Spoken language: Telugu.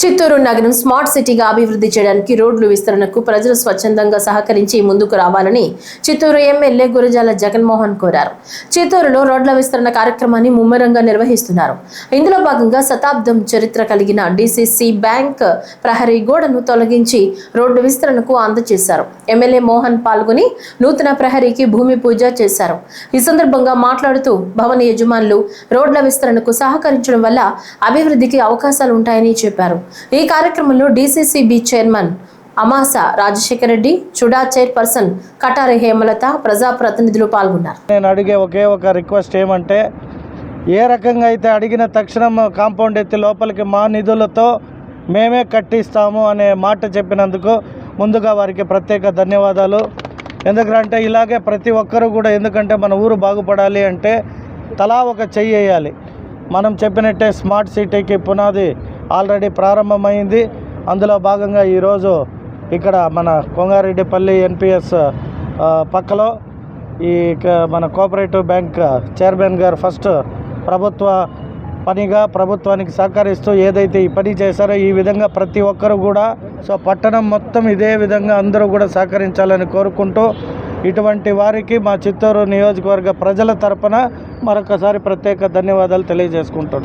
చిత్తూరు నగరం స్మార్ట్ సిటీగా అభివృద్ధి చేయడానికి రోడ్లు విస్తరణకు ప్రజలు స్వచ్ఛందంగా సహకరించి ముందుకు రావాలని చిత్తూరు ఎమ్మెల్యే గురజాల జగన్మోహన్ కోరారు. చిత్తూరులో రోడ్ల విస్తరణ కార్యక్రమాన్ని ముమ్మరంగా నిర్వహిస్తున్నారు. ఇందులో భాగంగా శతాబ్దం చరిత్ర కలిగిన డిసిసి బ్యాంక్ ప్రహరీ గోడను తొలగించి రోడ్డు విస్తరణకు అందజేశారు. ఎమ్మెల్యే మోహన్ పాల్గొని నూతన ప్రహరీకి భూమి పూజ చేశారు. ఈ సందర్భంగా మాట్లాడుతూ భవన యజమానులు రోడ్ల విస్తరణకు సహకరించడం వల్ల అభివృద్ధికి అవకాశాలు ఉంటాయని చెప్పారు. ఈ కార్యక్రమంలో DCCB chairman Amasa Rajasekhara Reddy CHUDA chairperson Katari Hemalatha ప్రజాప్రతినిధులు పాల్గొన్నారు. నేను అడిగే ఒకే ఒక రిక్వెస్ట్ ఏమంటే ఏ రకంగా అయితే అడిగిన తక్షణం కాంపౌండ్ ఎత్తి లోపలికి మా నిధులతో మేమే కట్టిస్తాము అనే మాట చెప్పినందుకు ముందుగా వారికి ప్రత్యేక ధన్యవాదాలు. ఎందుకంటే ఇలాగే ప్రతి ఒక్కరూ కూడా ఎందుకంటే మన ఊరు బాగుపడాలి అంటే తలా ఒక చెయ్యి వేయాలి మనం చెప్పినట్టే స్మార్ట్ సిటీకి పునాది ఆల్రెడీ ప్రారంభమైంది. అందులో భాగంగా ఈరోజు ఇక్కడ మన కొంగారెడ్డిపల్లి ఎన్పిఎస్ పక్కలో ఈ క- మన కోఆపరేటివ్ బ్యాంక్ చైర్మన్ గారు ఫస్ట్ ప్రభుత్వ పనిగా ప్రభుత్వానికి సహకరిస్తూ ఏదైతే ఈ పని చేశారో ఈ విధంగా ప్రతి ఒక్కరు కూడా సో పట్టణం మొత్తం ఇదే విధంగా అందరూ కూడా సహకరించాలని కోరుకుంటూ ఇటువంటి వారికి మా చిత్తూరు నియోజకవర్గ ప్రజల తరపున మరొకసారి ప్రత్యేక ధన్యవాదాలు తెలియజేసుకుంటున్నాం.